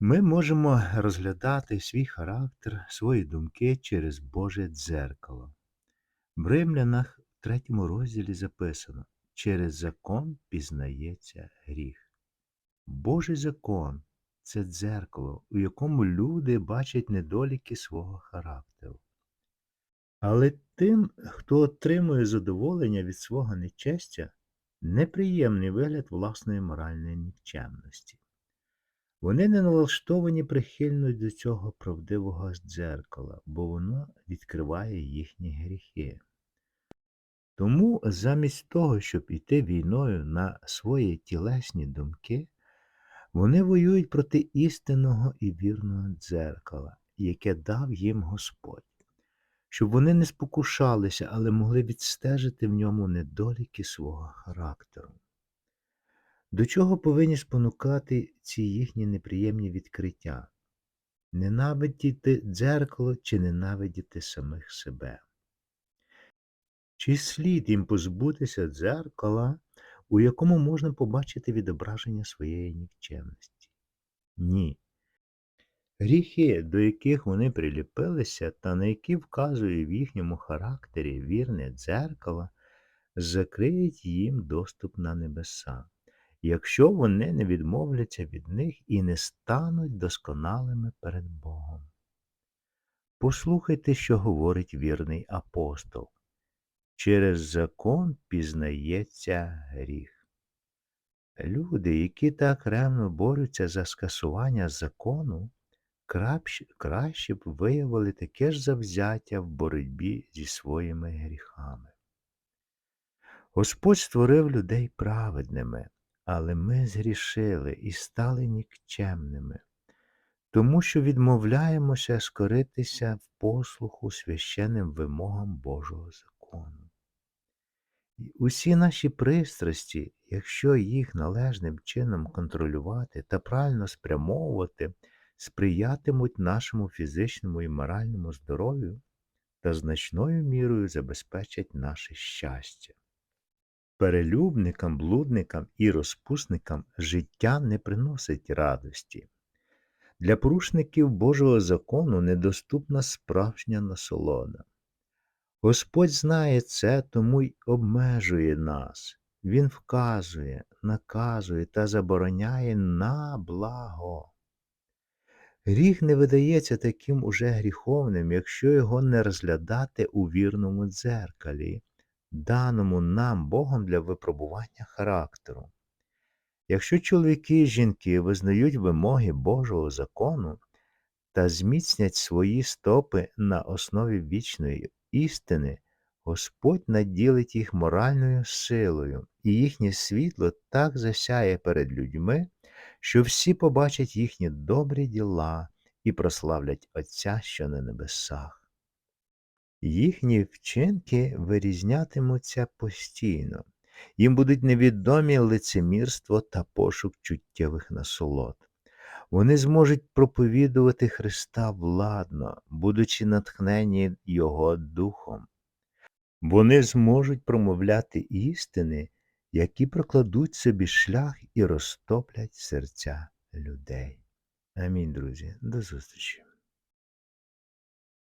Ми можемо розглядати свій характер, свої думки через Боже дзеркало. В Римлянах в третьому розділі записано через закон пізнається гріх. Божий закон це дзеркало, у якому люди бачать недоліки свого характеру. Але тим, хто отримує задоволення від свого нечестя, неприємний вигляд власної моральної нікчемності. Вони не налаштовані прихильно до цього правдивого дзеркала, бо воно відкриває їхні гріхи. Тому замість того, щоб іти війною на свої тілесні думки, вони воюють проти істинного і вірного дзеркала, яке дав їм Господь, щоб вони не спокушалися, але могли відстежити в ньому недоліки свого характеру. До чого повинні спонукати ці їхні неприємні відкриття? Ненавидіти дзеркало чи ненавидіти самих себе? Чи слід їм позбутися дзеркала, у якому можна побачити відображення своєї нікчемності? Ні. Гріхи, до яких вони приліпилися та на які вказує в їхньому характері вірне дзеркало, закриють їм доступ на небеса якщо вони не відмовляться від них і не стануть досконалими перед Богом. Послухайте, що говорить вірний апостол. Через закон пізнається гріх. Люди, які так ревно борються за скасування закону, краще б виявили таке ж завзяття в боротьбі зі своїми гріхами. Господь створив людей праведними, але ми згрішили і стали нікчемними, тому що відмовляємося скоритися в послуху священним вимогам Божого закону. І усі наші пристрасті, якщо їх належним чином контролювати та правильно спрямовувати, сприятимуть нашому фізичному і моральному здоров'ю та значною мірою забезпечать наше щастя. Перелюбникам, блудникам і розпусникам життя не приносить радості. Для порушників Божого закону недоступна справжня насолода. Господь знає це, тому й обмежує нас. Він вказує, наказує та забороняє на благо. Гріх не видається таким уже гріховним, якщо його не розглядати у вірному дзеркалі даному нам Богом для випробування характеру. Якщо чоловіки і жінки визнають вимоги Божого закону та зміцнять свої стопи на основі вічної істини, Господь наділить їх моральною силою, і їхнє світло так засяє перед людьми, що всі побачать їхні добрі діла і прославлять Отця, що на небесах. Їхні вчинки вирізнятимуться постійно, їм будуть невідомі лицемірство та пошук чуттєвих насолод. Вони зможуть проповідувати Христа владно, будучи натхнені Його Духом. Вони зможуть промовляти істини, які прокладуть собі шлях і розтоплять серця людей. Амінь, друзі, до зустрічі!